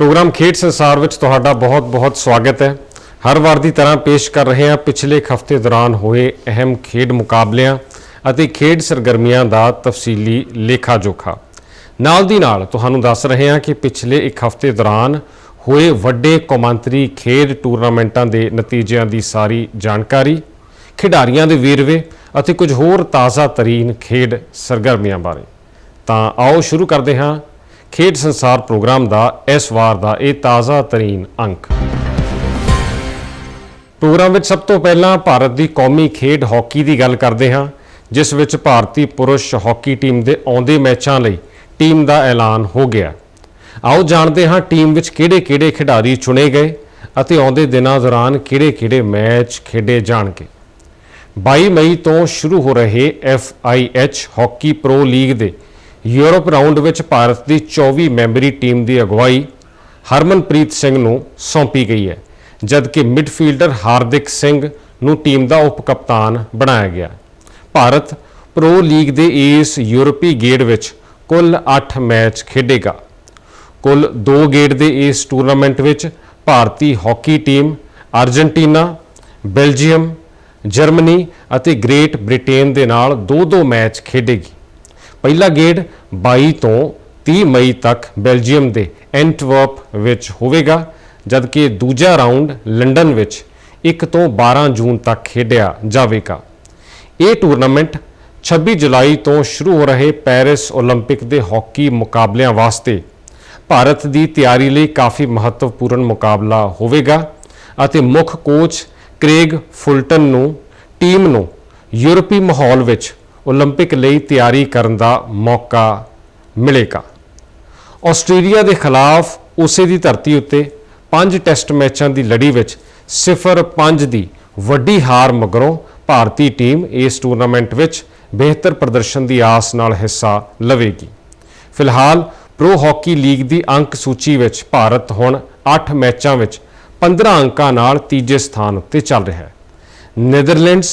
Programme ਖੇਡ ਸੰਸਾਰ ਵਿੱਚ ਤੁਹਾਡਾ ਬਹੁਤ-ਬਹੁਤ ਸਵਾਗਤ ਹੈ। ਹਰ ਵਾਰ ਦੀ ਤਰ੍ਹਾਂ ਪੇਸ਼ ਕਰ ਰਹੇ ਹਾਂ। ਪਿਛਲੇ ਇੱਕ ਹਫ਼ਤੇ ਦੌਰਾਨ ਹੋਏ ਅਹਿਮ ਖੇਡ ਮੁਕਾਬਲਿਆਂ ਅਤੇ ਖੇਡ ਸਰਗਰਮੀਆਂ ਦਾ ਤਫਸੀਲੀ ਲੇਖਾ ਜੋਖਾ ਨਾਲ ਦੀ ਨਾਲ ਤੁਹਾਨੂੰ ਦੱਸ ਰਹੇ ਹਾਂ ਕਿ ਪਿਛਲੇ ਇੱਕ ਹਫ਼ਤੇ ਦੌਰਾਨ ਹੋਏ ਵੱਡੇ ਕੌਮਾਂਤਰੀ ਖੇਡ ਟੂਰਨਾਮੈਂਟਾਂ ਦੇ ਨਤੀਜਿਆਂ ਦੀ ਸਾਰੀ ਜਾਣਕਾਰੀ, ਖਿਡਾਰੀਆਂ ਦੇ ਵੇਰਵੇ ਅਤੇ ਕੁਝ ਹੋਰ ਤਾਜ਼ਾ ਤਰੀਨ ਖੇਡ ਸਰਗਰਮੀਆਂ ਬਾਰੇ। ਤਾਂ ਆਓ ਸ਼ੁਰੂ ਕਰਦੇ ਹਾਂ। ਖੇਡ ਸੰਸਾਰ ਪ੍ਰੋਗਰਾਮ ਦਾ ਇਸ ਵਾਰ ਦਾ ਇਹ ਤਾਜ਼ਾ ਤਰੀਨ ਅੰਕ। ਪ੍ਰੋਗਰਾਮ ਵਿੱਚ ਸਭ ਤੋਂ ਪਹਿਲਾਂ ਭਾਰਤ ਦੀ ਕੌਮੀ ਖੇਡ ਹਾਕੀ ਦੀ ਗੱਲ ਕਰਦੇ ਹਾਂ, ਜਿਸ ਵਿੱਚ ਭਾਰਤੀ ਪੁਰਸ਼ ਹਾਕੀ ਟੀਮ ਦੇ ਆਉਂਦੇ ਮੈਚਾਂ ਲਈ ਟੀਮ ਦਾ ਐਲਾਨ ਹੋ ਗਿਆ। ਆਓ ਜਾਣਦੇ ਹਾਂ ਟੀਮ ਵਿੱਚ ਕਿਹੜੇ-ਕਿਹੜੇ ਖਿਡਾਰੀ ਚੁਣੇ ਗਏ ਅਤੇ ਆਉਂਦੇ ਦਿਨਾਂ ਦੌਰਾਨ ਕਿਹੜੇ-ਕਿਹੜੇ ਮੈਚ ਖੇਡੇ ਜਾਣਗੇ। 22 ਮਈ ਤੋਂ ਸ਼ੁਰੂ ਹੋ ਰਹੇ FIH ਹਾਕੀ ਪ੍ਰੋ ਲੀਗ ਦੇ ਯੂਰਪ ਰਾਊਂਡ ਵਿੱਚ ਭਾਰਤ ਦੀ 24 ਮੈਂਬਰੀ ਟੀਮ ਦੀ ਅਗਵਾਈ ਹਰਮਨਪ੍ਰੀਤ ਸਿੰਘ ਨੂੰ ਸੌਂਪੀ ਗਈ ਹੈ, ਜਦਕਿ ਮਿਡਫੀਲਡਰ ਹਾਰਦਿਕ ਸਿੰਘ ਨੂੰ ਟੀਮ ਦਾ ਉਪ ਕਪਤਾਨ ਬਣਾਇਆ ਗਿਆ। ਭਾਰਤ ਪ੍ਰੋ ਲੀਗ ਦੇ ਇਸ ਯੂਰਪੀ ਗੇੜ ਵਿੱਚ ਕੁੱਲ 8 ਮੈਚ ਖੇਡੇਗਾ। ਕੁੱਲ 2 ਗੇੜ ਦੇ ਇਸ ਟੂਰਨਾਮੈਂਟ ਵਿੱਚ ਭਾਰਤੀ hockey team Argentina Belgium, Germany ਅਤੇ ਗ੍ਰੇਟ ਬ੍ਰਿਟੇਨ ਦੇ ਨਾਲ 2-2 ਮੈਚ ਖੇਡੇਗੀ। ਪਹਿਲਾ ਗੇੜ 22 ਤੋਂ 30 ਮਈ ਤੱਕ ਬੈਲਜੀਅਮ ਦੇ ਐਂਟਵਰਪ ਵਿੱਚ ਹੋਵੇਗਾ ਜਦਕਿ ਦੂਜਾ ਰਾਊਂਡ ਲੰਡਨ ਵਿੱਚ 1 ਤੋਂ 12 ਜੂਨ ਤੱਕ ਖੇਡਿਆ ਜਾਵੇਗਾ ਇਹ ਟੂਰਨਾਮੈਂਟ 26 ਜੁਲਾਈ ਤੋਂ ਸ਼ੁਰੂ ਹੋ ਰਹੇ ਪੈਰਿਸ 올림픽 ਦੇ ਹਾਕੀ ਮੁਕਾਬਲਿਆਂ ਵਾਸਤੇ ਭਾਰਤ ਦੀ ਤਿਆਰੀ ਲਈ ਕਾਫੀ ਮਹੱਤਵਪੂਰਨ ਮੁਕਾਬਲਾ ਹੋਵੇਗਾ ਅਤੇ ਮੁੱਖ ਕੋਚ ਕ੍ਰੇਗ ਫੁਲਟਨ ਨੂੰ ਟੀਮ ਨੂੰ ਯੂਰਪੀ ਮਾਹੌਲ ਵਿੱਚ 올림픽 ਲਈ ਤਿਆਰੀ ਕਰਨ ਦਾ ਮੌਕਾ ਮਿਲੇਗਾ ਆਸਟ੍ਰੇਲੀਆ ਦੇ ਖਿਲਾਫ ਉਸੇ ਦੀ ਧਰਤੀ ਉੱਤੇ ਪੰਜ ਟੈਸਟ ਮੈਚਾਂ ਦੀ ਲੜੀ ਵਿੱਚ 0-5 ਦੀ ਵੱਡੀ ਹਾਰ ਮਗਰੋਂ ਭਾਰਤੀ ਟੀਮ ਇਸ ਟੂਰਨਾਮੈਂਟ ਵਿੱਚ ਬਿਹਤਰ ਪ੍ਰਦਰਸ਼ਨ ਦੀ ਆਸ ਨਾਲ ਹਿੱਸਾ ਲਵੇਗੀ ਫਿਲਹਾਲ ਪ੍ਰੋ ਹਾਕੀ ਲੀਗ ਦੀ ਅੰਕ ਸੂਚੀ ਵਿੱਚ ਭਾਰਤ ਹੁਣ 8 ਮੈਚਾਂ ਵਿੱਚ 15 ਅੰਕਾਂ ਨਾਲ ਤੀਜੇ ਸਥਾਨ ਉੱਤੇ ਚੱਲ ਰਿਹਾ ਹੈ ਨੈਦਰਲੈਂਡਸ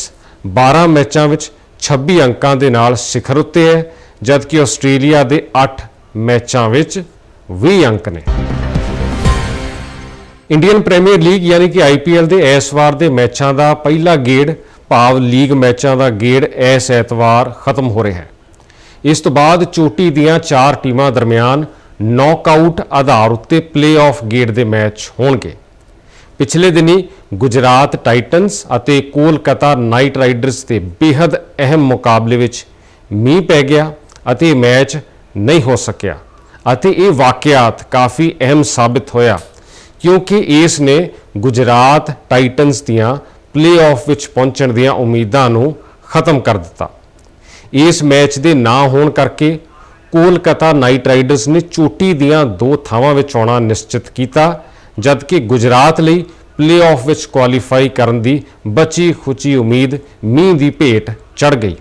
12 ਮੈਚਾਂ ਵਿੱਚ 26 ਅੰਕਾਂ ਦੇ ਨਾਲ ਸਿਖਰ ਉੱਤੇ ਹੈ, ਜਦਕਿ ਆਸਟ੍ਰੇਲੀਆ ਦੇ 8 ਮੈਚਾਂ ਵਿੱਚ 20 ਅੰਕ ਨੇ। ਇੰਡੀਅਨ ਪ੍ਰੀਮੀਅਰ ਲੀਗ ਯਾਨੀ ਕਿ ਆਈਪੀਐਲ ਦੇ ਇਸ ਵਾਰ ਦੇ ਮੈਚਾਂ ਦਾ ਪਹਿਲਾ ਗੇੜ, ਭਾਵ ਲੀਗ ਮੈਚਾਂ ਦਾ ਗੇੜ ਇਸ ਐਤਵਾਰ ਖਤਮ ਹੋ ਰਿਹਾ ਹੈ। ਇਸ ਤੋਂ ਬਾਅਦ ਚੋਟੀ ਦੀਆਂ ਚਾਰ ਟੀਮਾਂ ਦਰਮਿਆਨ ਨੌਕਆਊਟ ਆਧਾਰ ਉੱਤੇ ਪਲੇਆਫ ਗੇੜ ਦੇ ਮੈਚ ਹੋਣਗੇ। ਪਿਛਲੇ ਦਿਨੀ ਗੁਜਰਾਤ ਟਾਈਟਨਸ ਅਤੇ ਕੋਲਕਾਤਾ ਨਾਈਟ ਰਾਈਡਰਸ ਦੇ ਬੇहद ਅਹਿਮ ਮੁਕਾਬਲੇ ਵਿੱਚ ਮੀਂਹ ਪੈ ਗਿਆ ਅਤੇ ਇਹ ਮੈਚ ਨਹੀਂ ਹੋ ਸਕਿਆ। ਅਤੇ ਇਹ ਵਾਕਿਆਤ ਕਾਫੀ ਅਹਿਮ ਸਾਬਿਤ ਹੋਇਆ ਕਿਉਂਕਿ ਇਸ ਨੇ ਗੁਜਰਾਤ ਟਾਈਟਨਸ ਦੀਆਂ ਪਲੇਆਫ ਵਿੱਚ ਪਹੁੰਚਣ ਦੀਆਂ ਉਮੀਦਾਂ ਨੂੰ ਖਤਮ ਕਰ ਦਿੱਤਾ। ਇਸ ਮੈਚ ਦੇ ਨਾ ਹੋਣ ਕਰਕੇ ਕੋਲਕਾਤਾ ਨਾਈਟ ਰਾਈਡਰਸ ਨੇ ਚੋਟੀ ਦੀਆਂ ਦੋ ਥਾਵਾਂ ਵਿੱਚ ਆਉਣਾ ਨਿਸ਼ਚਿਤ ਕੀਤਾ ਜਦਕਿ ਗੁਜਰਾਤ ਲਈ ਪਲੇਆਫ ਵਿੱਚ ਕੁਆਲੀਫਾਈ ਕਰਨ ਦੀ ਬਚੀ ਖੁਚੀ ਉਮੀਦ ਮੀਂਹ ਦੀ ਭੇਟ ਚੜ ਗਈ।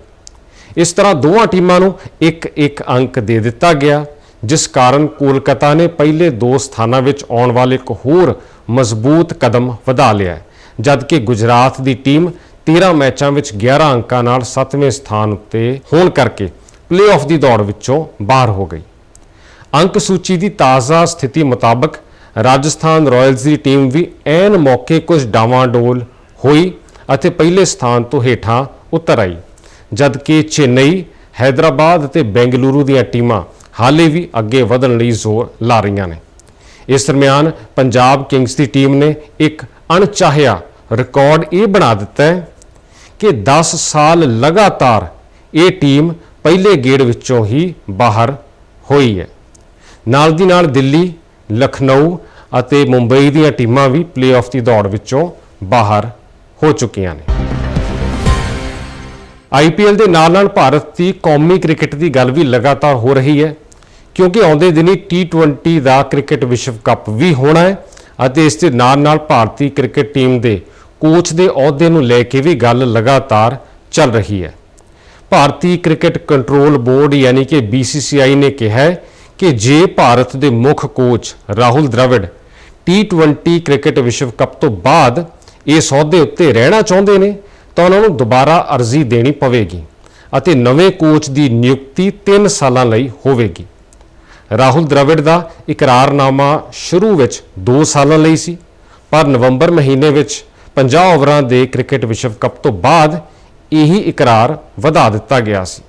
ਇਸ ਤਰ੍ਹਾਂ ਦੋਵਾਂ ਟੀਮਾਂ ਨੂੰ ਇੱਕ ਇੱਕ ਅੰਕ ਦੇ ਦਿੱਤਾ ਗਿਆ, ਜਿਸ ਕਾਰਨ ਕੋਲਕਾਤਾ ਨੇ ਪਹਿਲੇ ਦੋ ਸਥਾਨਾਂ ਵਿੱਚ ਆਉਣ ਵਾਲੇ ਇੱਕ ਹੋਰ ਮਜ਼ਬੂਤ ਕਦਮ ਵਧਾ ਲਿਆ ਜਦਕਿ ਗੁਜਰਾਤ ਦੀ ਟੀਮ 13 ਮੈਚਾਂ ਵਿੱਚ 11 ਅੰਕਾਂ ਨਾਲ 7ਵੇਂ ਸਥਾਨ ਉੱਤੇ ਹੋਣ ਕਰਕੇ ਪਲੇਆਫ ਦੀ ਦੌੜ ਵਿੱਚੋਂ ਬਾਹਰ ਹੋ ਗਈ। ਅੰਕ ਸੂਚੀ ਦੀ ਤਾਜ਼ਾ ਸਥਿਤੀ ਮੁਤਾਬਕ ਰਾਜਸਥਾਨ ਰਾਇਲਸ ਦੀ ਟੀਮ ਵੀ ਐਨ ਮੌਕੇ ਕੁਝ ਡਾਵਾਂ ਡੋਲ ਹੋਈ ਅਤੇ ਪਹਿਲੇ ਸਥਾਨ ਤੋਂ ਹੇਠਾਂ ਉਤਰ ਆਈ, ਜਦਕਿ ਚੇਨਈ ਹైదరాబాద్ ਅਤੇ ਬੈਂਗਲੁਰੂ ਦੀਆਂ ਟੀਮਾਂ ਹਾਲੇ ਵੀ ਅੱਗੇ ਵਧਣ ਲਈ ਜ਼ੋਰ ਲਾ ਰਹੀਆਂ ਨੇ। ਇਸ ਦਰਮਿਆਨ ਪੰਜਾਬ ਕਿੰਗਸ ਦੀ ਟੀਮ ਨੇ ਇੱਕ ਅਣਚਾਹਿਆ ਰਿਕਾਰਡ ਇਹ ਬਣਾ ਦਿੱਤਾ ਹੈ ਕਿ 10 ਸਾਲ ਲਗਾਤਾਰ ਇਹ ਟੀਮ ਪਹਿਲੇ ਗੇੜ ਵਿੱਚੋਂ ਹੀ ਬਾਹਰ ਹੋਈ ਹੈ। ਨਾਲ ਦੀ ਨਾਲ ਦਿੱਲੀ ਲਖਨਊ ਅਤੇ ਮੁੰਬਈ ਦੀਆਂ ਟੀਮਾਂ ਵੀ ਪਲੇਆਫ ਦੀ ਦੌੜ ਵਿੱਚੋਂ ਬਾਹਰ ਹੋ ਚੁੱਕੀਆਂ ਨੇ। ਆਈਪੀਐਲ ਦੇ ਨਾਲ ਨਾਲ ਭਾਰਤ ਦੀ ਕੌਮੀ ਕ੍ਰਿਕਟ ਦੀ ਗੱਲ ਵੀ ਲਗਾਤਾਰ ਹੋ ਰਹੀ ਹੈ, ਕਿਉਂਕਿ ਆਉਂਦੇ ਦਿਨੀ T20 ਦਾ ਕ੍ਰਿਕਟ ਵਿਸ਼ਵ ਕੱਪ ਵੀ ਹੋਣਾ ਹੈ ਅਤੇ ਇਸ ਦੇ ਨਾਲ ਨਾਲ ਭਾਰਤੀ ਕ੍ਰਿਕਟ ਟੀਮ ਦੇ ਕੋਚ ਦੇ ਅਹੁਦੇ ਨੂੰ ਲੈ ਕੇ ਵੀ ਗੱਲ ਲਗਾਤਾਰ ਚੱਲ ਰਹੀ ਹੈ। ਭਾਰਤੀ ਕ੍ਰਿਕਟ ਕੰਟਰੋਲ ਬੋਰਡ ਯਾਨੀ ਕਿ BCCI ਨੇ ਕਿਹਾ ਹੈ ਕਿ ਜੇ ਭਾਰਤ ਦੇ ਮੁੱਖ coach Rahul Dravid T20 cricket ਵਿਸ਼ਵ ਕੱਪ ਤੋਂ ਬਾਅਦ ਇਸ ਅਹੁਦੇ ਉੱਤੇ ਰਹਿਣਾ ਚਾਹੁੰਦੇ ਨੇ, ਤਾਂ ਉਹਨਾਂ ਨੂੰ ਦੁਬਾਰਾ ਅਰਜ਼ੀ ਦੇਣੀ ਪਵੇਗੀ ਅਤੇ ਨਵੇਂ ਕੋਚ ਦੀ ਨਿਯੁਕਤੀ 3 ਸਾਲਾਂ ਲਈ ਹੋਵੇਗੀ। ਰਾਹੁਲ ਦ੍ਰਵਿੜ ਦਾ ਇਕਰਾਰਨਾਮਾ ਸ਼ੁਰੂ ਵਿੱਚ 2 ਸਾਲਾਂ ਲਈ ਸੀ, ਪਰ ਨਵੰਬਰ ਮਹੀਨੇ ਵਿੱਚ 50 ਓਵਰਾਂ ਦੇ ਕ੍ਰਿਕਟ ਵਿਸ਼ਵ ਕੱਪ ਤੋਂ ਬਾਅਦ ਇਹੀ ਇਕਰਾਰ ਵਧਾ ਦਿੱਤਾ ਗਿਆ ਸੀ।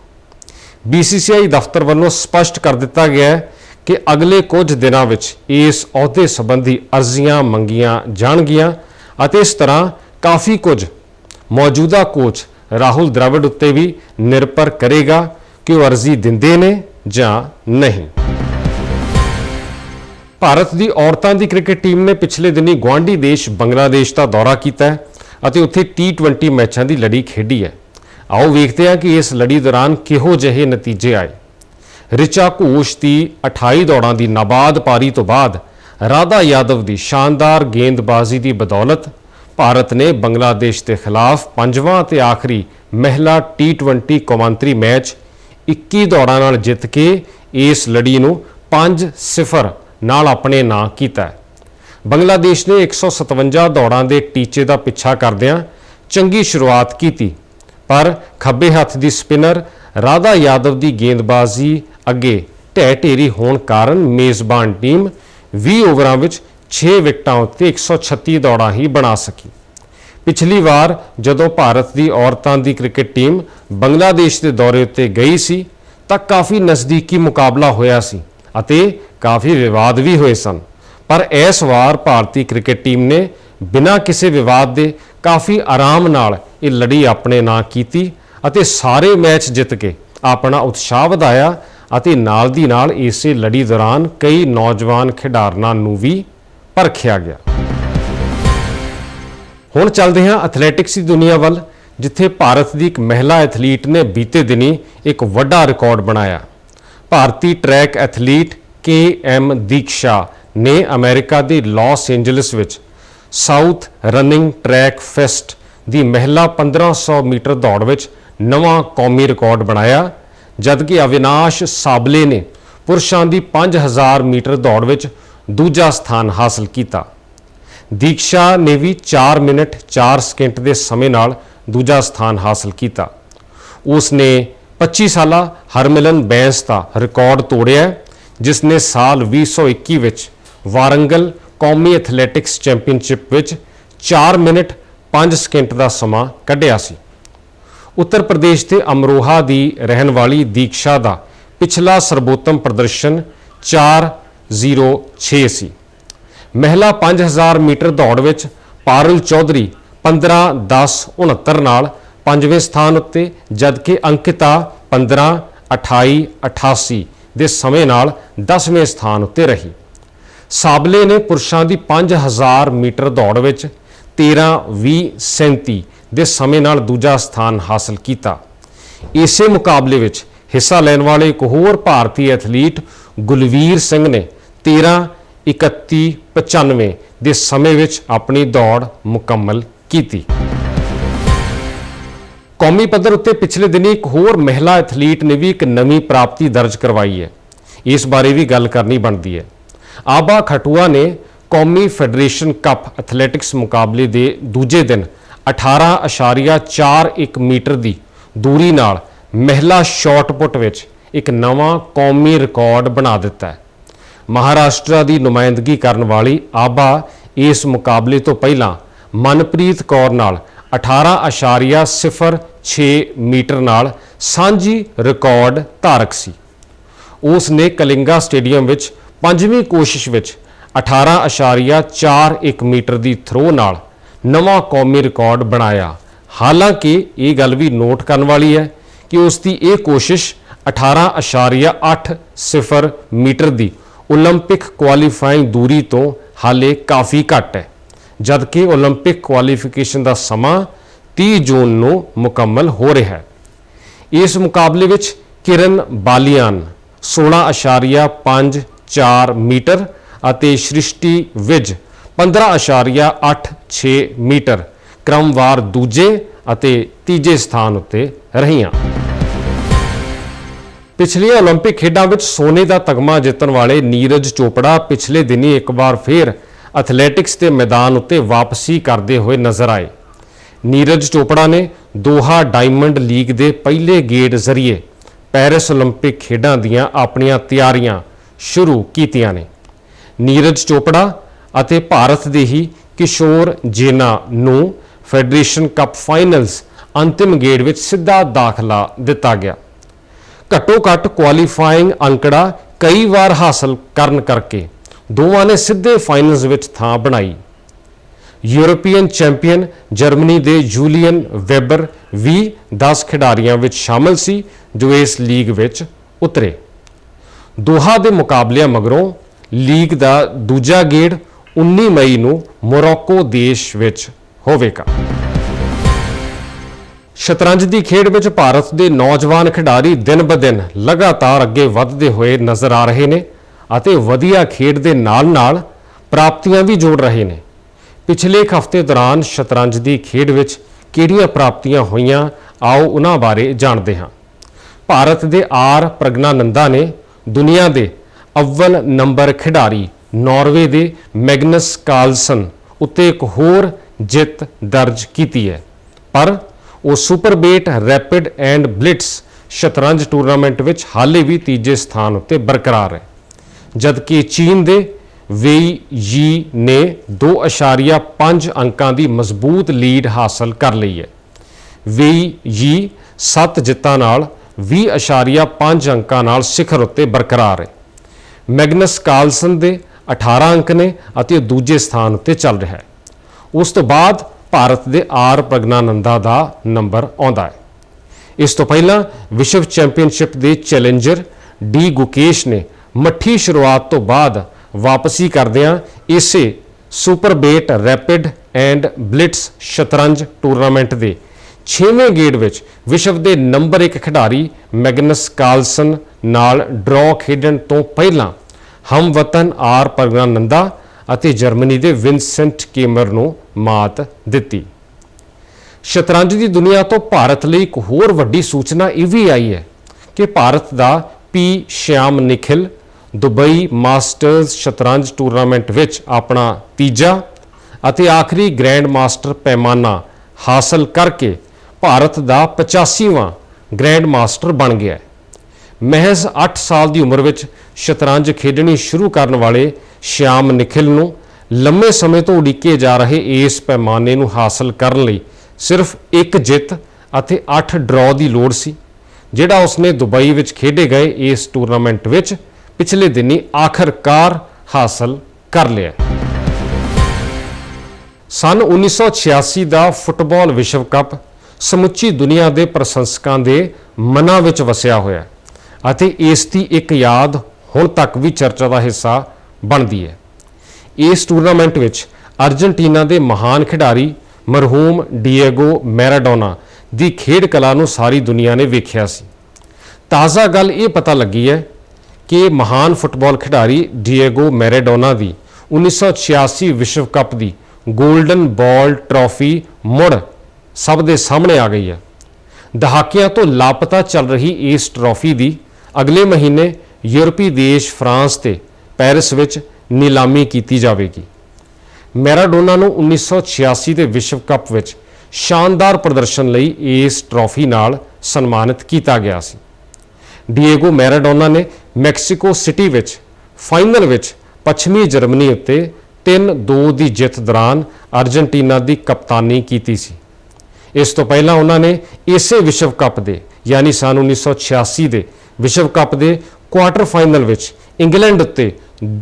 BCCI ਦਫ਼ਤਰ ਵੱਲੋਂ ਸਪਸ਼ਟ ਕਰ ਦਿੱਤਾ ਗਿਆ ਹੈ ਕਿ ਅਗਲੇ ਕੁਝ ਦਿਨਾਂ ਵਿੱਚ ਇਸ ਅਹੁਦੇ ਸੰਬੰਧੀ ਅਰਜ਼ੀਆਂ ਮੰਗੀਆਂ ਜਾਣਗੀਆਂ ਅਤੇ ਇਸ ਤਰ੍ਹਾਂ ਕਾਫੀ ਕੁਝ ਮੌਜੂਦਾ ਕੋਚ ਰਾਹੁਲ ਦ੍ਰਵਿੜ ਉੱਤੇ ਵੀ ਨਿਰਭਰ ਕਰੇਗਾ ਕਿ ਉਹ ਅਰਜ਼ੀ ਦਿੰਦੇ ਨੇ ਜਾਂ ਨਹੀਂ। ਭਾਰਤ ਦੀ ਔਰਤਾਂ ਦੀ ਕ੍ਰਿਕਟ ਟੀਮ ਨੇ ਪਿਛਲੇ ਦਿਨੀ ਗੁਆਂਢੀ ਦੇਸ਼ ਬੰਗਲਾਦੇਸ਼ ਦਾ ਦੌਰਾ ਕੀਤਾ ਅਤੇ ਉੱਥੇ T20 ਮੈਚਾਂ ਦੀ ਲੜੀ ਖੇਡੀ ਹੈ। ਆਓ ਵੇਖਦੇ ਹਾਂ ਕਿ ਇਸ ਲੜੀ ਦੌਰਾਨ ਕਿਹੋ ਜਿਹੇ ਨਤੀਜੇ ਆਏ। ਰਿਚਾ ਘੋਸ਼ ਦੀ 28 ਦੌੜਾਂ ਦੀ ਨਾਬਾਦ ਪਾਰੀ ਤੋਂ ਬਾਅਦ ਰਾਧਾ ਯਾਦਵ ਦੀ ਸ਼ਾਨਦਾਰ ਗੇਂਦਬਾਜ਼ੀ ਦੀ ਬਦੌਲਤ ਭਾਰਤ ਨੇ ਬੰਗਲਾਦੇਸ਼ ਦੇ ਖਿਲਾਫ ਪੰਜਵਾਂ ਤੇ ਆਖਰੀ ਮਹਿਲਾ T20 ਕੌਮਾਂਤਰੀ ਮੈਚ 21 ਦੌੜਾਂ ਨਾਲ ਜਿੱਤ ਕੇ ਇਸ ਲੜੀ ਨੂੰ 5-0 ਨਾਲ ਆਪਣੇ ਨਾਂ ਕੀਤਾ ਬੰਗਲਾਦੇਸ਼ ਨੇ 157 ਦੌੜਾਂ ਦੇ ਟੀਚੇ ਦਾ ਪਿੱਛਾ ਕਰਦਿਆਂ ਚੰਗੀ ਸ਼ੁਰੂਆਤ ਕੀਤੀ ਪਰ ਖੱਬੇ ਹੱਥ ਦੀ ਸਪਿਨਰ ਰਾਧਾ ਯਾਦਵ ਦੀ ਗੇਂਦਬਾਜ਼ੀ ਅੱਗੇ ਢਹਿ ਢੇਰੀ ਹੋਣ ਕਾਰਨ ਮੇਜ਼ਬਾਨ ਟੀਮ 20 ਓਵਰਾਂ ਵਿੱਚ 6 ਵਿਕਟਾਂ ਉੱਤੇ 136 ਦੌੜਾਂ ਹੀ ਬਣਾ ਸਕੀ। ਪਿਛਲੀ ਵਾਰ ਜਦੋਂ ਭਾਰਤ ਦੀ ਔਰਤਾਂ ਦੀ ਕ੍ਰਿਕਟ ਟੀਮ ਬੰਗਲਾਦੇਸ਼ ਦੇ ਦੌਰੇ ਉੱਤੇ ਗਈ ਸੀ, ਤਾਂ ਕਾਫੀ ਨਜ਼ਦੀਕੀ ਮੁਕਾਬਲਾ ਹੋਇਆ ਸੀ ਅਤੇ ਕਾਫੀ ਵਿਵਾਦ ਵੀ ਹੋਏ ਸਨ। ਪਰ ਇਸ ਵਾਰ ਭਾਰਤੀ ਕ੍ਰਿਕਟ ਟੀਮ ਨੇ ਬਿਨਾਂ ਕਿਸੇ ਵਿਵਾਦ ਦੇ ਕਾਫੀ ਆਰਾਮ ਨਾਲ ਇਹ ਲੜੀ ਆਪਣੇ ਨਾਂ ਕੀਤੀ ਅਤੇ ਸਾਰੇ ਮੈਚ ਜਿੱਤ ਕੇ ਆਪਣਾ ਉਤਸ਼ਾਹ ਵਧਾਇਆ ਅਤੇ ਨਾਲ ਦੀ ਨਾਲ ਇਸੇ ਲੜੀ ਦੌਰਾਨ ਕਈ ਨੌਜਵਾਨ ਖਿਡਾਰਨਾਂ ਨੂੰ ਵੀ ਪਰਖਿਆ ਗਿਆ। ਹੁਣ ਚੱਲਦੇ ਹਾਂ ਐਥਲੈਟਿਕਸ ਦੀ ਦੁਨੀਆ ਵੱਲ, ਜਿੱਥੇ ਭਾਰਤ ਦੀ ਇੱਕ ਮਹਿਲਾ ਐਥਲੀਟ ਨੇ ਬੀਤੇ ਦਿਨੀ ਇੱਕ ਵੱਡਾ ਰਿਕਾਰਡ ਬਣਾਇਆ। ਭਾਰਤੀ track athlete K M Deeksha ਨੇ ਅਮਰੀਕਾ ਦੇ ਲਾਸ ਏਂਜਲਸ ਵਿੱਚ ਸਾਊਥ ਰਨਿੰਗ ਟਰੈਕ ਫੈਸਟ ਦੀ ਮਹਿਲਾ 1500 ਮੀਟਰ ਦੌੜ ਵਿੱਚ ਨਵਾਂ ਕੌਮੀ ਰਿਕਾਰਡ ਬਣਾਇਆ, ਜਦਕਿ ਅਵਿਨਾਸ਼ ਸਾਬਲੇ ਨੇ ਪੁਰਸ਼ਾਂ ਦੀ 5000 ਮੀਟਰ ਦੌੜ ਵਿੱਚ ਦੂਜਾ ਸਥਾਨ ਹਾਸਲ ਕੀਤਾ। ਦੀਕਸ਼ਾ ਨੇ ਵੀ 4 ਮਿੰਟ 4 ਸਕਿੰਟ ਦੇ ਸਮੇਂ ਨਾਲ ਦੂਜਾ ਸਥਾਨ ਹਾਸਲ ਕੀਤਾ। ਉਸ ਨੇ 25 ਸਾਲਾ ਹਰਮਿਲਨ ਬੈਂਸ ਦਾ ਰਿਕਾਰਡ ਤੋੜਿਆ, ਜਿਸ ਨੇ ਸਾਲ 2021 ਵਿੱਚ ਵਾਰੰਗਲ ਕੌਮੀ ਐਥਲੈਟਿਕਸ ਚੈਂਪੀਅਨਸ਼ਿਪ ਵਿੱਚ 4 ਮਿੰਟ 5 ਸਕਿੰਟ ਦਾ ਸਮਾਂ ਕੱਢਿਆ ਸੀ। ਉੱਤਰ ਪ੍ਰਦੇਸ਼ ਦੇ ਅਮਰੋਹਾ ਦੀ ਰਹਿਣ ਵਾਲੀ ਦੀਕਸ਼ਾ ਦਾ ਪਿਛਲਾ ਸਰਬੋਤਮ ਪ੍ਰਦਰਸ਼ਨ 4:06 ਸੀ। ਮਹਿਲਾ 5000 ਮੀਟਰ ਦੌੜ ਵਿੱਚ ਪਾਰਲ ਚੌਧਰੀ 15:10:69 ਨਾਲ ਪੰਜਵੇਂ ਸਥਾਨ ਉੱਤੇ, ਜਦਕਿ ਅੰਕਿਤਾ 15:28:88 ਦੇ ਸਮੇਂ ਨਾਲ 10ਵੇਂ ਸਥਾਨ ਉੱਤੇ ਰਹੀ। ਸਾਬਲੇ ਨੇ ਪੁਰਸ਼ਾਂ ਦੀ 5000 ਮੀਟਰ ਦੌੜ ਵਿੱਚ 13:20:37 ਦੇ ਸਮੇਂ ਨਾਲ ਦੂਜਾ ਸਥਾਨ ਹਾਸਲ ਕੀਤਾ। ਇਸੇ ਮੁਕਾਬਲੇ ਵਿੱਚ ਹਿੱਸਾ ਲੈਣ ਵਾਲੇ ਇੱਕ ਹੋਰ ਭਾਰਤੀ ਐਥਲੀਟ ਗੁਲਵੀਰ ਸਿੰਘ ਨੇ 13:31:95 ਦੇ ਸਮੇਂ ਵਿੱਚ ਆਪਣੀ ਦੌੜ ਮੁਕੰਮਲ ਕੀਤੀ। ਕੌਮੀ ਪੱਧਰ ਉੱਤੇ ਪਿਛਲੇ ਦਿਨੀ ਇੱਕ ਹੋਰ ਮਹਿਲਾ ਐਥਲੀਟ ਨੇ ਵੀ ਇੱਕ ਨਵੀਂ ਪ੍ਰਾਪਤੀ ਦਰਜ ਕਰਵਾਈ ਹੈ। ਇਸ ਬਾਰੇ ਵੀ ਗੱਲ ਕਰਨੀ ਬਣਦੀ ਹੈ। ਆਬਾ ਖਟੂਆ ਨੇ ਕੌਮੀ ਫੈਡਰੇਸ਼ਨ ਕੱਪ ਐਥਲੈਟਿਕਸ ਮੁਕਾਬਲੇ ਦੇ ਦੂਜੇ ਦਿਨ 18.41 ਮੀਟਰ ਦੀ ਦੂਰੀ ਨਾਲ ਮਹਿਲਾ ਸ਼ਾਟਪੁੱਟ ਵਿੱਚ ਇੱਕ ਨਵਾਂ ਕੌਮੀ ਰਿਕਾਰਡ ਬਣਾ ਦਿੱਤਾ ਹੈ। ਮਹਾਰਾਸ਼ਟਰ ਦੀ ਨੁਮਾਇੰਦਗੀ ਕਰਨ ਵਾਲੀ ਆਬਾ ਇਸ ਮੁਕਾਬਲੇ ਤੋਂ ਪਹਿਲਾਂ ਮਨਪ੍ਰੀਤ ਕੌਰ ਨਾਲ 18.06 ਮੀਟਰ ਨਾਲ ਸਾਂਝੀ ਰਿਕਾਰਡ ਧਾਰਕ ਸੀ। ਉਸ ਨੇ ਕਲਿੰਗਾ ਸਟੇਡੀਅਮ ਵਿੱਚ ਪੰਜਵੀਂ ਕੋਸ਼ਿਸ਼ ਵਿੱਚ 18.41 ਮੀਟਰ ਦੀ ਥਰੋ ਨਾਲ ਨਵਾਂ ਕੌਮੀ ਰਿਕਾਰਡ ਬਣਾਇਆ ਹਾਲਾਂਕਿ ਇਹ ਗੱਲ ਵੀ ਨੋਟ ਕਰਨ ਵਾਲੀ ਹੈ ਕਿ ਉਸ ਦੀ ਇਹ ਕੋਸ਼ਿਸ਼ 18.80 ਮੀਟਰ ਦੀ 올림픽 ਕੁਆਲੀਫਾਈਂਗ ਦੂਰੀ ਤੋਂ ਹਾਲੇ ਕਾਫੀ ਘੱਟ ਹੈ ਜਦਕਿ 올림픽 ਕੁਆਲੀਫਿਕੇਸ਼ਨ ਦਾ ਸਮਾਂ 30 ਜੂਨ ਨੂੰ ਮੁਕੰਮਲ ਹੋ ਰਿਹਾ ਹੈ ਇਸ ਮੁਕਾਬਲੇ ਵਿੱਚ ਕਿਰਨ ਬਾਲੀਆਨ 16.54 ਮੀਟਰ ਅਤੇ ਸ੍ਰਿਸ਼ਟੀ ਵਿਜ 15.86 ਮੀਟਰ ਕ੍ਰਮਵਾਰ ਦੂਜੇ ਅਤੇ ਤੀਜੇ ਸਥਾਨ ਉੱਤੇ ਰਹੀਆਂ ਪਿਛਲੀਆਂ 올림픽 ਖੇਡਾਂ ਵਿੱਚ ਸੋਨੇ ਦਾ ਤਗਮਾ ਜਿੱਤਣ ਵਾਲੇ ਨੀਰਜ ਚੋਪੜਾ ਪਿਛਲੇ ਦਿਨੀ ਇੱਕ ਵਾਰ ਫੇਰ ਐਥਲੈਟਿਕਸ ਦੇ ਮੈਦਾਨ ਉੱਤੇ ਵਾਪਸੀ ਕਰਦੇ ਹੋਏ ਨਜ਼ਰ ਆਏ ਨੀਰਜ ਚੋਪੜਾ ਨੇ ਦੋਹਾ ਡਾਇਮੰਡ ਲੀਗ ਦੇ ਪਹਿਲੇ ਗੇੜ ਜ਼ਰੀਏ ਪੈਰਿਸ 올림픽 ਖੇਡਾਂ ਦੀਆਂ ਆਪਣੀਆਂ ਤਿਆਰੀਆਂ ਸ਼ੁਰੂ ਕੀਤੀਆਂ ਨੇ ਨੀਰਜ ਚੋਪੜਾ ਅਤੇ ਭਾਰਤ ਦੇ ਹੀ ਕਿਸ਼ੋਰ ਜੇਨਾ ਨੂੰ ਫੈਡਰੇਸ਼ਨ ਕੱਪ ਫਾਈਨਲਸ ਅੰਤਿਮ ਗੇੜ ਵਿੱਚ ਸਿੱਧਾ ਦਾਖਲਾ ਦਿੱਤਾ ਗਿਆ। ਘੱਟੋ ਘੱਟ ਕੁਆਲੀਫਾਈਂਗ ਅੰਕੜਾ ਕਈ ਵਾਰ ਹਾਸਲ ਕਰਨ ਕਰਕੇ ਦੋਵਾਂ ਨੇ ਸਿੱਧੇ ਫਾਈਨਲਸ ਵਿੱਚ ਥਾਂ ਬਣਾਈ। ਯੂਰਪੀਅਨ ਚੈਂਪੀਅਨ ਜਰਮਨੀ ਦੇ ਜੂਲੀਅਨ ਵੈਬਰ ਵੀ 10 ਖਿਡਾਰੀਆਂ ਵਿੱਚ ਸ਼ਾਮਲ ਸੀ ਜੋ ਇਸ ਲੀਗ ਵਿੱਚ ਉਤਰੇ। ਦੋਹਾ ਦੇ ਮੁਕਾਬਲਿਆਂ ਮਗਰੋਂ ਲੀਗ ਦਾ ਦੂਜਾ ਗੇੜ 19 ਮਈ ਨੂੰ ਮੋਰੋਕੋ ਦੇਸ਼ ਵਿੱਚ ਹੋਵੇਗਾ। ਸ਼ਤਰੰਜ ਦੀ ਖੇਡ ਵਿੱਚ ਭਾਰਤ ਦੇ ਨੌਜਵਾਨ ਖਿਡਾਰੀ ਦਿਨ-ਬ-ਦਿਨ ਲਗਾਤਾਰ ਅੱਗੇ ਵਧਦੇ ਹੋਏ ਨਜ਼ਰ ਆ ਰਹੇ ਨੇ ਅਤੇ ਵਧੀਆ ਖੇਡ ਦੇ ਨਾਲ-ਨਾਲ ਪ੍ਰਾਪਤੀਆਂ ਵੀ ਜੋੜ ਰਹੇ ਨੇ। ਪਿਛਲੇ ਇੱਕ ਹਫ਼ਤੇ ਦੌਰਾਨ ਸ਼ਤਰੰਜ ਦੀ ਖੇਡ ਵਿੱਚ ਕਿਹੜੀਆਂ ਪ੍ਰਾਪਤੀਆਂ ਹੋਈਆਂ, ਆਓ ਉਹਨਾਂ ਬਾਰੇ ਜਾਣਦੇ ਹਾਂ। ਭਾਰਤ ਦੇ ਆਰ ਪ੍ਰਗਨਾਨੰਦਾ ਨੇ ਦੁਨੀਆ ਦੇ ਅਵਲ ਨੰਬਰ ਖਿਡਾਰੀ, ਨਾਰਵੇ ਦੇ ਮੈਗਨਸ ਕਾਰਲਸਨ ਉੱਤੇ ਇੱਕ ਹੋਰ ਜਿੱਤ ਦਰਜ ਕੀਤੀ ਹੈ। ਪਰ ਉਹ ਸੁਪਰਬੇਟ ਰੈਪਿਡ ਐਂਡ ਬਲਿਟਸ ਸ਼ਤਰੰਜ ਟੂਰਨਾਮੈਂਟ ਵਿੱਚ ਹਾਲੇ ਵੀ ਤੀਜੇ ਸਥਾਨ ਉੱਤੇ ਬਰਕਰਾਰ ਹੈ। ਜਦਕਿ ਚੀਨ ਦੇ ਵੇਈ ਯੀ ਨੇ 2.5 ਅੰਕਾਂ ਦੀ ਮਜ਼ਬੂਤ ਲੀਡ ਹਾਸਲ ਕਰ ਲਈ ਹੈ। ਵੇਈ ਯੀ 7 ਜਿੱਤਾਂ ਨਾਲ 20.5 ਅੰਕਾਂ ਨਾਲ ਸਿਖਰ ਉੱਤੇ ਬਰਕਰਾਰ ਹੈ। ਮੈਗਨਸ ਕਾਰਲਸਨ ਦੇ 18 ਅੰਕ ਨੇ ਅਤੇ ਉਹ ਦੂਜੇ ਸਥਾਨ ਉੱਤੇ ਚੱਲ ਰਿਹਾ ਹੈ। ਉਸ ਤੋਂ ਬਾਅਦ Bharat they are ਪ੍ਰਗਨਾਨੰਦਾ the number ਆਉਂਦਾ ਹੈ। ਇਸ ਤੋਂ ਪਹਿਲਾਂ ਵਿਸ਼ਵ ਚੈਂਪੀਅਨਸ਼ਿਪ ਦੇ ਚੈਲੰਜਰ ਡੀ ਗੁਕੇਸ਼ ਨੇ ਮੱਠੀ ਸ਼ੁਰੂਆਤ ਤੋਂ ਬਾਅਦ ਵਾਪਸੀ ਕਰਦਿਆਂ ਇਸੇ super bet rapid and blitz ਸ਼ਤਰੰਜ ਟੂਰਨਾਮੈਂਟ ਦੇ 6ਵੇਂ ਗੇੜ ਵਿੱਚ ਵਿਸ਼ਵ ਦੇ ਨੰਬਰ 1 ਖਿਡਾਰੀ ਮੈਗਨਸ ਕਾਰਲਸਨ ਨਾਲ ਡਰਾਅ ਖੇਡਣ ਤੋਂ ਪਹਿਲਾਂ ਹਮਵਤਨ ਆਰ ਪ੍ਰਗਨਾਨੰਦਾ ਅਤੇ ਜਰਮਨੀ ਦੇ ਵਿਨਸੈਂਟ ਕੇਮਰ ਨੂੰ ਮਾਤ ਦਿੱਤੀ। ਸ਼ਤਰੰਜ ਦੀ ਦੁਨੀਆ ਤੋਂ ਭਾਰਤ ਲਈ ਇੱਕ ਹੋਰ ਵੱਡੀ ਸੂਚਨਾ ਇਹ ਵੀ ਆਈ ਹੈ ਕਿ ਭਾਰਤ ਦਾ P Shyam Nikhil Dubai Masters ਸ਼ਤਰੰਜ ਟੂਰਨਾਮੈਂਟ ਵਿੱਚ ਆਪਣਾ ਤੀਜਾ ਅਤੇ ਆਖਰੀ ਗ੍ਰੈਂਡ ਮਾਸਟਰ ਪੈਮਾਨਾ ਹਾਸਲ ਕਰਕੇ ਭਾਰਤ ਦਾ 85ਵਾਂ ਗ੍ਰੈਂਡ ਮਾਸਟਰ ਬਣ ਗਿਆ ਹੈ। ਮਹਿਜ਼ 8 ਸਾਲ ਦੀ ਉਮਰ ਵਿੱਚ ਸ਼ਤਰੰਜ ਖੇਡਣੀ ਸ਼ੁਰੂ ਕਰਨ ਵਾਲੇ ਸ਼ਿਆਮ ਨਿਖਿਲ ਨੂੰ ਲੰਮੇ ਸਮੇਂ ਤੋਂ ਉਡੀਕੇ ਜਾ ਰਹੇ ਇਸ ਪੈਮਾਨੇ ਨੂੰ ਹਾਸਲ ਕਰਨ ਲਈ ਸਿਰਫ ਇੱਕ ਜਿੱਤ ਅਤੇ 8 ਡਰਾਅ ਦੀ ਲੋੜ ਸੀ, ਜਿਹੜਾ ਉਸਨੇ ਦੁਬਈ ਵਿੱਚ ਖੇਡੇ ਗਏ ਇਸ ਟੂਰਨਾਮੈਂਟ ਵਿੱਚ ਪਿਛਲੇ ਦਿਨੀ ਆਖਰਕਾਰ ਹਾਸਲ ਕਰ ਲਿਆ ਸਨ 1986 ਦਾ ਫੁੱਟਬਾਲ ਵਿਸ਼ਵ ਕੱਪ ਸਮੁੱਚੀ ਦੁਨੀਆ ਦੇ ਪ੍ਰਸ਼ੰਸਕਾਂ ਦੇ ਮਨਾਂ ਵਿੱਚ ਵਸਿਆ ਹੋਇਆ ਹੈ ਅਤੇ ਇਸ ਦੀ ਇੱਕ ਯਾਦ ਹੁਣ ਤੱਕ ਵੀ ਚਰਚਾ ਦਾ ਹਿੱਸਾ ਬਣਦੀ ਹੈ। ਇਸ ਟੂਰਨਾਮੈਂਟ ਵਿੱਚ ਅਰਜਨਟੀਨਾ ਦੇ ਮਹਾਨ ਖਿਡਾਰੀ ਮਰਹੂਮ ਡੀਏਗੋ ਮੈਰਾਡੋਨਾ ਦੀ ਖੇਡ ਕਲਾ ਨੂੰ ਸਾਰੀ ਦੁਨੀਆ ਨੇ ਵੇਖਿਆ ਸੀ। ਤਾਜ਼ਾ ਗੱਲ ਇਹ ਪਤਾ ਲੱਗੀ ਹੈ ਕਿ ਮਹਾਨ ਫੁੱਟਬਾਲ ਖਿਡਾਰੀ ਡੀਏਗੋ ਮੈਰਾਡੋਨਾ ਦੀ 1986 ਵਿਸ਼ਵ ਕੱਪ ਦੀ ਗੋਲਡਨ ਬਾਲ ਟਰੋਫੀ ਮੁੜ ਸਭ ਦੇ ਸਾਹਮਣੇ ਆ ਗਈ ਹੈ। ਦਹਾਕਿਆਂ ਤੋਂ ਲਾਪਤਾ ਚੱਲ ਰਹੀ ਇਸ ਟਰੋਫੀ ਦੀ ਅਗਲੇ ਮਹੀਨੇ ਯੂਰਪੀ ਦੇਸ਼ ਫਰਾਂਸ ਤੇ ਪੈਰਿਸ ਵਿੱਚ ਨਿਲਾਮੀ ਕੀਤੀ ਜਾਵੇਗੀ। ਮੈਰਾਡੋਨਾ ਨੂੰ 1986 ਦੇ ਵਿਸ਼ਵ ਕੱਪ ਵਿੱਚ ਸ਼ਾਨਦਾਰ ਪ੍ਰਦਰਸ਼ਨ ਲਈ ਇਸ ਟਰੋਫੀ ਨਾਲ ਸਨਮਾਨਿਤ ਕੀਤਾ ਗਿਆ ਸੀ। ਡੀਏਗੋ ਮੈਰਾਡੋਨਾ ਨੇ ਮੈਕਸੀਕੋ ਸਿਟੀ ਵਿੱਚ ਫਾਈਨਲ ਵਿੱਚ ਪੱਛਮੀ ਜਰਮਨੀ ਉੱਤੇ 3-2 ਦੀ ਜਿੱਤ ਦੌਰਾਨ ਅਰਜਨਟੀਨਾ ਦੀ ਕਪਤਾਨੀ ਕੀਤੀ ਸੀ। ਇਸ ਤੋਂ ਪਹਿਲਾਂ ਉਹਨਾਂ ਨੇ ਇਸੇ ਵਿਸ਼ਵ ਕੱਪ ਦੇ, ਯਾਨੀ ਸਨ 1986 ਦੇ ਵਿਸ਼ਵ ਕੱਪ ਦੇ ਕੁਆਟਰ ਫਾਈਨਲ ਵਿੱਚ ਇੰਗਲੈਂਡ ਉੱਤੇ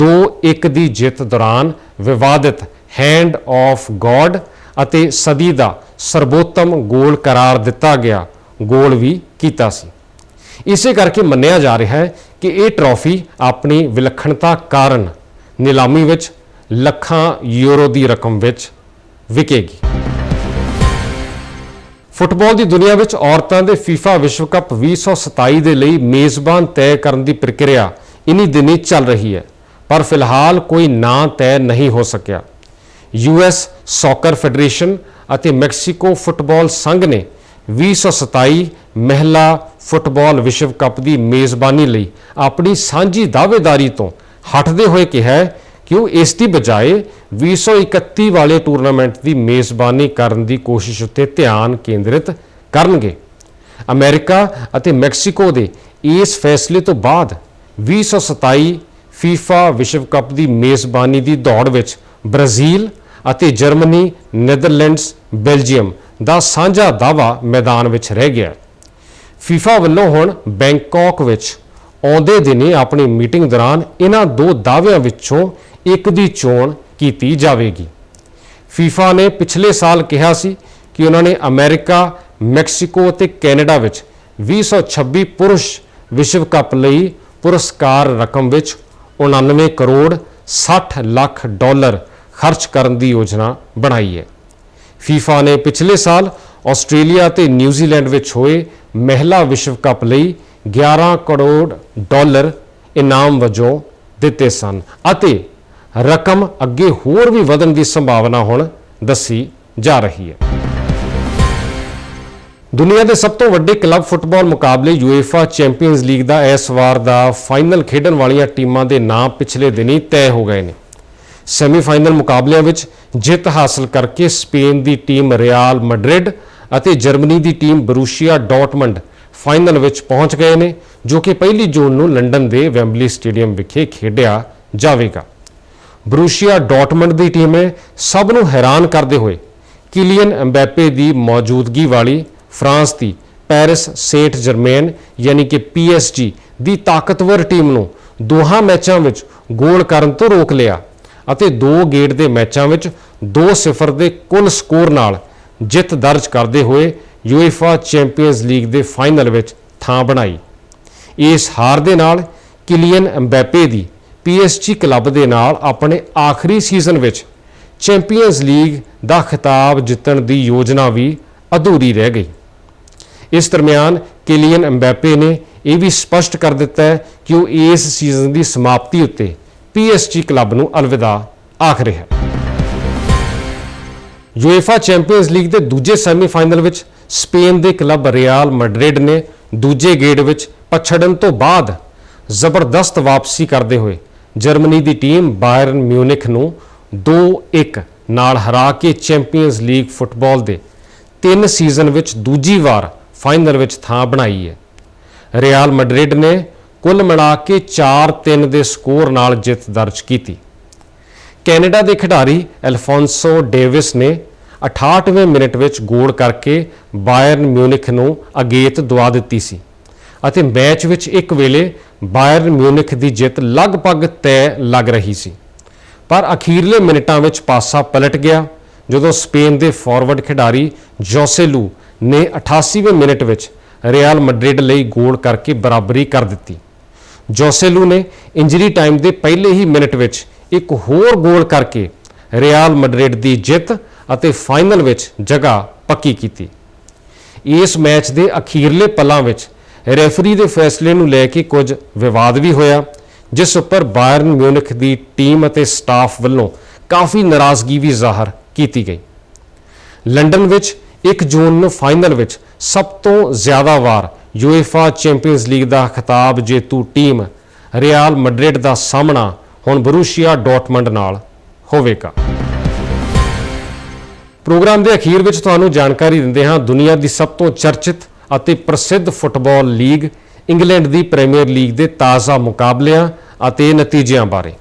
2-1 ਦੀ ਜਿੱਤ ਦੌਰਾਨ ਵਿਵਾਦਿਤ ਹੈਂਡ ਆਫ ਗੋਡ ਅਤੇ ਸਦੀ ਦਾ ਸਰਬੋਤਮ ਗੋਲ ਕਰਾਰ ਦਿੱਤਾ ਗਿਆ, ਗੋਲ ਵੀ ਕੀਤਾ ਸੀ। ਇਸੇ ਕਰਕੇ ਮੰਨਿਆ ਜਾ ਰਿਹਾ ਹੈ ਕਿ ਇਹ ਟਰਾਫੀ ਆਪਣੀ ਵਿਲੱਖਣਤਾ ਕਾਰਨ ਨਿਲਾਮੀ ਵਿੱਚ ਲੱਖਾਂ ਯੂਰੋ ਦੀ ਰਕਮ ਵਿੱਚ ਵਿਕੇਗੀ। ਫੁੱਟਬਾਲ ਦੀ ਦੁਨੀਆ ਵਿੱਚ ਔਰਤਾਂ ਦੇ FIFA ਵਿਸ਼ਵ ਕੱਪ 2027 ਦੇ ਲਈ ਮੇਜ਼ਬਾਨ ਤੈਅ ਕਰਨ ਦੀ ਪ੍ਰਕਿਰਿਆ ਇਨੀ ਦਿਨੀ ਚੱਲ ਰਹੀ ਹੈ, ਪਰ ਫਿਲਹਾਲ ਕੋਈ ਨਾਂ ਤੈਅ ਨਹੀਂ ਹੋ ਸਕਿਆ। ਯੂਐਸ ਸੌਕਰ ਫੈਡਰੇਸ਼ਨ ਅਤੇ ਮੈਕਸੀਕੋ ਫੁੱਟਬਾਲ ਸੰਘ ਨੇ 2027 ਮਹਿਲਾ ਫੁੱਟਬਾਲ ਵਿਸ਼ਵ ਕੱਪ ਦੀ ਮੇਜ਼ਬਾਨੀ ਲਈ ਆਪਣੀ ਸਾਂਝੀ ਦਾਅਵੇਦਾਰੀ ਤੋਂ ਹਟਦੇ ਹੋਏ ਕਿਹਾ ਹੈ ਕਿਉਂ? ਇਸ ਦੀ ਬਜਾਏ 2031 ਵਾਲੇ ਟੂਰਨਾਮੈਂਟ ਦੀ ਮੇਜ਼ਬਾਨੀ ਕਰਨ ਦੀ ਕੋਸ਼ਿਸ਼ ਉੱਤੇ ਧਿਆਨ ਕੇਂਦਰਿਤ ਕਰਨਗੇ। ਅਮਰੀਕਾ ਅਤੇ ਮੈਕਸੀਕੋ ਦੇ ਇਸ ਫੈਸਲੇ ਤੋਂ ਬਾਅਦ 2027 ਫੀਫਾ ਵਿਸ਼ਵ ਕੱਪ ਦੀ ਮੇਜ਼ਬਾਨੀ ਦੀ ਦੌੜ ਵਿੱਚ ਬ੍ਰਾਜ਼ੀਲ ਅਤੇ ਜਰਮਨੀ, ਨੈਦਰਲੈਂਡਸ, ਬੈਲਜੀਅਮ ਦਾ ਸਾਂਝਾ ਦਾਵਾ ਮੈਦਾਨ ਵਿੱਚ ਰਹਿ ਗਿਆ। ਫੀਫਾ ਵੱਲੋਂ ਹੁਣ ਬੈਂਕਾਕ ਵਿੱਚ ਆਉਂਦੇ ਦਿਨੀ ਆਪਣੀ ਮੀਟਿੰਗ ਦੌਰਾਨ ਇਹਨਾਂ ਦੋ ਦਾਅਵਿਆਂ ਵਿੱਚੋਂ ਇੱਕ ਦੀ ਚੋਣ ਕੀਤੀ ਜਾਵੇਗੀ। ਫੀਫਾ ਨੇ ਪਿਛਲੇ ਸਾਲ ਕਿਹਾ ਸੀ ਕਿ ਉਹਨਾਂ ਨੇ ਅਮਰੀਕਾ, ਮੈਕਸੀਕੋ ਅਤੇ ਕੈਨੇਡਾ ਵਿੱਚ 2026 ਪੁਰਸ਼ ਵਿਸ਼ਵ ਕੱਪ ਲਈ ਪੁਰਸਕਾਰ ਰਕਮ ਵਿੱਚ 99 ਕਰੋੜ 60 ਲੱਖ ਡਾਲਰ ਖਰਚ ਕਰਨ ਦੀ ਯੋਜਨਾ ਬਣਾਈ ਹੈ। ਫੀਫਾ ਨੇ ਪਿਛਲੇ ਸਾਲ ਆਸਟ੍ਰੇਲੀਆ ਤੇ ਨਿਊਜ਼ੀਲੈਂਡ ਵਿੱਚ ਹੋਏ ਮਹਿਲਾ ਵਿਸ਼ਵ ਕੱਪ ਲਈ 11 ਕਰੋੜ ਡਾਲਰ ਇਨਾਮ ਵਜੋਂ ਦਿੱਤੇ ਸਨ ਅਤੇ ਰਕਮ ਅੱਗੇ ਹੋਰ ਵੀ ਵਧਣ ਦੀ ਸੰਭਾਵਨਾ ਹੁਣ ਦੱਸੀ ਜਾ ਰਹੀ ਹੈ। ਦੁਨੀਆ ਦੇ ਸਭ ਤੋਂ ਵੱਡੇ ਕਲੱਬ ਫੁੱਟਬਾਲ ਮੁਕਾਬਲੇ ਯੂਏਫਾ ਚੈਂਪੀਅਨਜ਼ ਲੀਗ ਦਾ ਇਸ ਵਾਰ ਦਾ ਫਾਈਨਲ ਖੇਡਣ ਵਾਲੀਆਂ ਟੀਮਾਂ ਦੇ ਨਾਂ ਪਿਛਲੇ ਦਿਨੀ ਤੈਅ ਹੋ ਗਏ ਨੇ। ਸੈਮੀਫਾਈਨਲ ਮੁਕਾਬਲਿਆਂ ਵਿੱਚ ਜਿੱਤ ਹਾਸਲ ਕਰਕੇ ਸਪੇਨ ਦੀ ਟੀਮ ਰਿਆਲ ਮੈਡਰਿਡ ਅਤੇ ਜਰਮਨੀ ਦੀ ਟੀਮ ਬਰੂਸ਼ੀਆ ਡਾਰਟਮੰਡ ਫਾਈਨਲ ਵਿੱਚ ਪਹੁੰਚ ਗਏ ਨੇ, ਜੋ ਕਿ ਪਹਿਲੀ ਜੂਨ ਨੂੰ ਲੰਡਨ ਦੇ ਵੈਂਬਲੀ ਸਟੇਡੀਅਮ ਵਿਖੇ ਖੇਡਿਆ ਜਾਵੇਗਾ। ਬਰੂਸ਼ੀਆ ਡਾਰਟਮੰਡ ਦੀ ਟੀਮ ਨੇ ਸਭ ਨੂੰ ਹੈਰਾਨ ਕਰਦੇ ਹੋਏ ਕਿਲੀਅਨ ਐਮਬੈਪੇ ਦੀ ਮੌਜੂਦਗੀ ਵਾਲੀ ਫਰਾਂਸ ਦੀ ਪੈਰਿਸ ਸੇਂਟ ਜਰਮੇਨ ਯਾਨੀ ਕਿ PSG ਦੀ ਤਾਕਤਵਰ ਟੀਮ ਨੂੰ ਦੋਹਾਂ ਮੈਚਾਂ ਵਿੱਚ ਗੋਲ ਕਰਨ ਤੋਂ ਰੋਕ ਲਿਆ ਅਤੇ ਦੋ ਗੇੜ ਦੇ ਮੈਚਾਂ ਵਿੱਚ 2-0 ਦੇ ਕੁੱਲ ਸਕੋਰ ਨਾਲ ਜਿੱਤ ਦਰਜ ਕਰਦੇ ਹੋਏ ਯੂਏਫਾ ਚੈਂਪੀਅਨਜ਼ ਲੀਗ ਦੇ ਫਾਈਨਲ ਵਿੱਚ ਥਾਂ ਬਣਾਈ। ਇਸ ਹਾਰ ਦੇ ਨਾਲ ਕਿਲੀਅਨ ਐਮਬੈਪੇ ਦੀ PSG ਕਲੱਬ ਦੇ ਨਾਲ ਆਪਣੇ ਆਖਰੀ ਸੀਜ਼ਨ ਵਿੱਚ ਚੈਂਪੀਅਨਜ਼ ਲੀਗ ਦਾ ਖਿਤਾਬ ਜਿੱਤਣ ਦੀ ਯੋਜਨਾ ਵੀ ਅਧੂਰੀ ਰਹਿ ਗਈ। ਇਸ ਦਰਮਿਆਨ ਕਿਲੀਅਨ ਐਮਬੈਪੇ ਨੇ ਇਹ ਵੀ ਸਪਸ਼ਟ ਕਰ ਦਿੱਤਾ ਹੈ ਕਿ ਉਹ ਇਸ ਸੀਜ਼ਨ ਦੀ ਸਮਾਪਤੀ ਉੱਤੇ PSG ਕਲੱਬ ਨੂੰ ਅਲਵਿਦਾ ਆਖ ਰਿਹਾ ਹੈ। ਯੂਏਫਾ ਚੈਂਪੀਅਨਜ਼ ਲੀਗ ਦੇ ਦੂਜੇ ਸੈਮੀਫਾਈਨਲ ਵਿੱਚ ਸਪੇਨ ਦੇ ਕਲੱਬ ਰਿਆਲ ਮੈਡਰਿਡ ਨੇ ਦੂਜੇ ਗੇੜ ਵਿੱਚ ਪਛੜਨ ਤੋਂ ਬਾਅਦ ਜ਼ਬਰਦਸਤ ਵਾਪਸੀ ਕਰਦੇ ਹੋਏ ਜਰਮਨੀ ਦੀ ਟੀਮ ਬਾਇਰਨ ਮਿਊਨਿਖ ਨੂੰ 2-1 ਨਾਲ ਹਰਾ ਕੇ ਚੈਂਪੀਅਨਜ਼ ਲੀਗ ਫੁੱਟਬਾਲ ਦੇ ਤਿੰਨ ਸੀਜ਼ਨ ਵਿੱਚ ਦੂਜੀ ਵਾਰ ਫਾਈਨਲ ਵਿੱਚ ਥਾਂ ਬਣਾਈ ਹੈ। ਰਿਆਲ ਮੈਡਰਿਡ ਨੇ ਕੁੱਲ ਮਿਲਾ ਕੇ 4-3 ਦੇ ਸਕੋਰ ਨਾਲ ਜਿੱਤ ਦਰਜ ਕੀਤੀ। ਕੈਨੇਡਾ ਦੇ ਖਿਡਾਰੀ ਐਲਫੋਂਸੋ ਡੇਵਿਸ ਨੇ 68ਵੇਂ ਮਿੰਟ ਵਿੱਚ ਗੋਲ ਕਰਕੇ ਬਾਇਰਨ ਮਿਊਨਿਖ ਨੂੰ ਅਗੇਤ ਦਵਾ ਦਿੱਤੀ ਸੀ ਅਤੇ ਮੈਚ ਵਿੱਚ ਇੱਕ ਵੇਲੇ ਬਾਇਰਨ ਮਿਊਨਿਖ ਦੀ ਜਿੱਤ ਲਗਭਗ ਤੈਅ ਲੱਗ ਰਹੀ ਸੀ। ਪਰ ਅਖੀਰਲੇ ਮਿੰਟਾਂ ਵਿੱਚ ਪਾਸਾ ਪਲਟ ਗਿਆ, ਜਦੋਂ ਸਪੇਨ ਦੇ ਫਾਰਵਰਡ ਖਿਡਾਰੀ ਜੋਸੇਲੂ ਨੇ 88ਵੇਂ ਮਿੰਟ ਵਿੱਚ ਰਿਆਲ ਮੈਡਰਿਡ ਲਈ ਗੋਲ ਕਰਕੇ ਬਰਾਬਰੀ ਕਰ ਦਿੱਤੀ। ਜੋਸੇਲੂ ਨੇ ਇੰਜਰੀ ਟਾਈਮ ਦੇ ਪਹਿਲੇ ਹੀ ਮਿੰਟ ਵਿੱਚ ਇੱਕ ਹੋਰ ਗੋਲ ਕਰਕੇ ਰਿਆਲ ਮੈਡਰਿਡ ਦੀ ਜਿੱਤ ਅਤੇ ਫਾਈਨਲ ਵਿੱਚ ਜਗ੍ਹਾ ਪੱਕੀ ਕੀਤੀ। ਇਸ ਮੈਚ ਦੇ ਅਖੀਰਲੇ ਪਲਾਂ ਵਿੱਚ ਰੈਫਰੀ ਦੇ ਫੈਸਲੇ ਨੂੰ ਲੈ ਕੇ ਕੁਝ ਵਿਵਾਦ ਵੀ ਹੋਇਆ, ਜਿਸ ਉੱਪਰ ਬਾਇਰਨ ਮਿਊਨਿਖ ਦੀ ਟੀਮ ਅਤੇ ਸਟਾਫ ਵੱਲੋਂ ਕਾਫੀ ਨਾਰਾਜ਼ਗੀ ਵੀ ਜ਼ਾਹਰ ਕੀਤੀ ਗਈ। ਲੰਡਨ ਵਿੱਚ 1 ਜੂਨ ਨੂੰ ਫਾਈਨਲ ਵਿੱਚ ਸਭ ਤੋਂ ਜ਼ਿਆਦਾ ਵਾਰ ਯੂਏਫਾ ਚੈਂਪੀਅਨਜ਼ ਲੀਗ ਦਾ ਖਿਤਾਬ ਜੇਤੂ ਟੀਮ ਰਿਆਲ ਮੈਡਰਿਡ ਦਾ ਸਾਹਮਣਾ ਹੁਣ ਬਰੂਸ਼ੀਆ ਡਾਰਟਮੰਡ ਨਾਲ ਹੋਵੇਗਾ। ਪ੍ਰੋਗਰਾਮ ਦੇ ਅਖੀਰ ਵਿੱਚ ਤੁਹਾਨੂੰ ਜਾਣਕਾਰੀ ਦਿੰਦੇ ਹਾਂ, ਦੁਨੀਆ ਦੀ ਸਭ ਤੋਂ ਚਰਚਿਤ ਅਤੇ ਪ੍ਰਸਿੱਧ ਫੁੱਟਬਾਲ ਲੀਗ ਇੰਗਲੈਂਡ ਦੀ ਪ੍ਰੀਮੀਅਰ ਲੀਗ ਦੇ ਤਾਜ਼ਾ ਮੁਕਾਬਲਿਆਂ ਅਤੇ ਨਤੀਜਿਆਂ ਬਾਰੇ।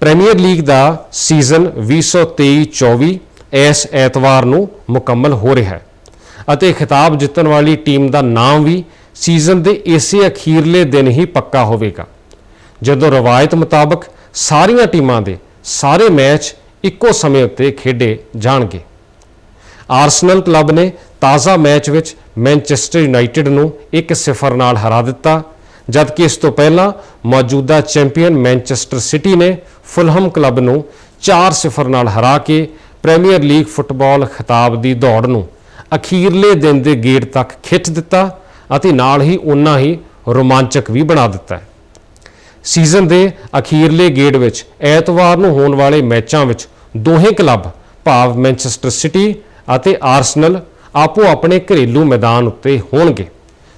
ਪ੍ਰੀਮੀਅਰ ਲੀਗ ਦਾ ਸੀਜ਼ਨ 2023-24 ਇਸ ਐਤਵਾਰ ਨੂੰ ਮੁਕੰਮਲ ਹੋ ਰਿਹਾ ਹੈ ਅਤੇ ਖਿਤਾਬ ਜਿੱਤਣ ਵਾਲੀ ਟੀਮ ਦਾ ਨਾਮ ਵੀ ਸੀਜ਼ਨ ਦੇ ਇਸੇ ਅਖੀਰਲੇ ਦਿਨ ਹੀ ਪੱਕਾ ਹੋਵੇਗਾ। ਜਦੋਂ ਰਵਾਇਤ ਮੁਤਾਬਕ ਸਾਰੀਆਂ ਟੀਮਾਂ ਦੇ ਸਾਰੇ ਮੈਚ ਇੱਕੋ ਸਮੇਂ ਉੱਤੇ ਖੇਡੇ ਜਾਣਗੇ। ਆਰਸਨਲ ਕਲੱਬ ਨੇ ਤਾਜ਼ਾ ਮੈਚ ਵਿੱਚ ਮੈਨਚੈਸਟਰ ਯੂਨਾਈਟਿਡ ਨੂੰ 1-0 ਨਾਲ ਹਰਾ ਦਿੱਤਾ, ਜਦਕਿ ਇਸ ਤੋਂ ਪਹਿਲਾਂ ਮੌਜੂਦਾ ਚੈਂਪੀਅਨ ਮੈਨਚੈਸਟਰ ਸਿਟੀ ਨੇ ਫੁਲਹਮ ਕਲੱਬ ਨੂੰ 4-0 ਨਾਲ ਹਰਾ ਕੇ ਪ੍ਰੀਮੀਅਰ ਲੀਗ ਫੁੱਟਬਾਲ ਖਿਤਾਬ ਦੀ ਦੌੜ ਨੂੰ ਅਖੀਰਲੇ ਦਿਨ ਦੇ ਗੇੜ ਤੱਕ ਖਿੱਚ ਦਿੱਤਾ ਅਤੇ ਨਾਲ ਹੀ ਉਨਾ ਹੀ ਰੋਮਾਂਚਕ ਵੀ ਬਣਾ ਦਿੱਤਾ। ਸੀਜ਼ਨ ਦੇ ਅਖੀਰਲੇ ਗੇੜ ਵਿੱਚ, ਐਤਵਾਰ ਨੂੰ ਹੋਣ ਵਾਲੇ ਮੈਚਾਂ ਵਿੱਚ ਦੋਹੇ ਕਲੱਬ ਭਾਵ ਮੈਨਚੈਸਟਰ ਸਿਟੀ ਅਤੇ ਆਰਸਨਲ ਆਪੋ ਆਪਣੇ ਘਰੇਲੂ ਮੈਦਾਨ ਉੱਤੇ ਹੋਣਗੇ।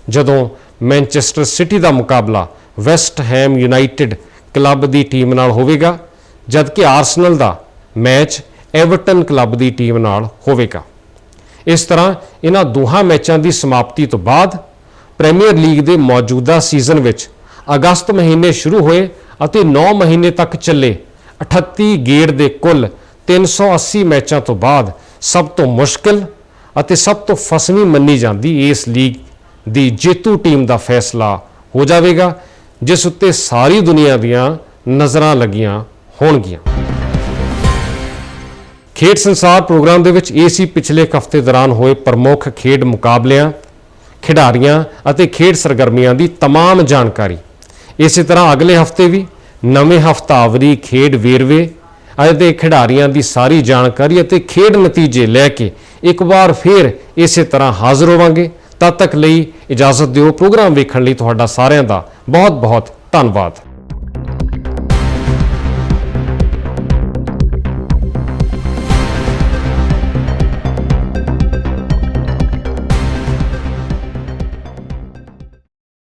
ਜਦੋਂ ਮੈਨਚੈਸਟਰ ਸਿਟੀ ਦਾ ਮੁਕਾਬਲਾ ਵੈਸਟ ਹੈਮ ਯੂਨਾਈਟਿਡ ਕਲੱਬ ਦੀ ਟੀਮ ਨਾਲ ਹੋਵੇਗਾ, ਜਦਕਿ ਆਰਸਨਲ ਦਾ ਮੈਚ ਐਵਰਟਨ ਕਲੱਬ ਦੀ ਟੀਮ ਨਾਲ ਹੋਵੇਗਾ। ਇਸ ਤਰ੍ਹਾਂ ਇਹਨਾਂ ਦੋਹਾਂ ਮੈਚਾਂ ਦੀ ਸਮਾਪਤੀ ਤੋਂ ਬਾਅਦ ਪ੍ਰੀਮੀਅਰ ਲੀਗ ਦੇ ਮੌਜੂਦਾ ਸੀਜ਼ਨ ਵਿੱਚ ਅਗਸਤ ਮਹੀਨੇ ਸ਼ੁਰੂ ਹੋਏ ਅਤੇ 9 ਮਹੀਨੇ ਤੱਕ ਚੱਲੇ 38 ਗੇੜ ਦੇ ਕੁੱਲ 380 ਮੈਚਾਂ ਤੋਂ ਬਾਅਦ ਸਭ ਤੋਂ ਮੁਸ਼ਕਲ ਅਤੇ ਸਭ ਤੋਂ ਫਸਵੀਂ ਮੰਨੀ ਜਾਂਦੀ ਇਸ ਲੀਗ ਦੀ ਜੇਤੂ ਟੀਮ ਦਾ ਫੈਸਲਾ ਹੋ ਜਾਵੇਗਾ ਜਿਸ ਉੱਤੇ ਸਾਰੀ ਦੁਨੀਆ ਦੀਆਂ ਨਜ਼ਰਾਂ ਲੱਗੀਆਂ ਹੋਣਗੀਆਂ ਖੇਡ ਸੰਸਾਰ ਪ੍ਰੋਗਰਾਮ ਦੇ ਵਿੱਚ ਇਹ ਸੀ ਪਿਛਲੇ ਇੱਕ ਹਫ਼ਤੇ ਦੌਰਾਨ ਹੋਏ ਪ੍ਰਮੁੱਖ ਖੇਡ ਮੁਕਾਬਲਿਆਂ ਖਿਡਾਰੀਆਂ ਅਤੇ ਖੇਡ ਸਰਗਰਮੀਆਂ ਦੀ तमाम ਜਾਣਕਾਰੀ ਇਸੇ ਤਰ੍ਹਾਂ ਅਗਲੇ ਹਫ਼ਤੇ ਵੀ ਨਵੇਂ ਹਫ਼ਤਾਵਰੀ ਖੇਡ ਵੇਰਵੇ ਅਤੇ ਖਿਡਾਰੀਆਂ ਦੀ ਸਾਰੀ ਜਾਣਕਾਰੀ ਅਤੇ ਖੇਡ ਨਤੀਜੇ ਲੈ ਕੇ ਇੱਕ ਵਾਰ ਫੇਰ ਇਸੇ ਤਰ੍ਹਾਂ ਹਾਜ਼ਰ ਹੋਵਾਂਗੇ। ਤਦ ਤੱਕ ਲਈ ਇਜਾਜ਼ਤ ਦਿਓ। ਪ੍ਰੋਗਰਾਮ ਵੇਖਣ ਲਈ ਤੁਹਾਡਾ ਸਾਰਿਆਂ ਦਾ ਬਹੁਤ ਬਹੁਤ ਧੰਨਵਾਦ।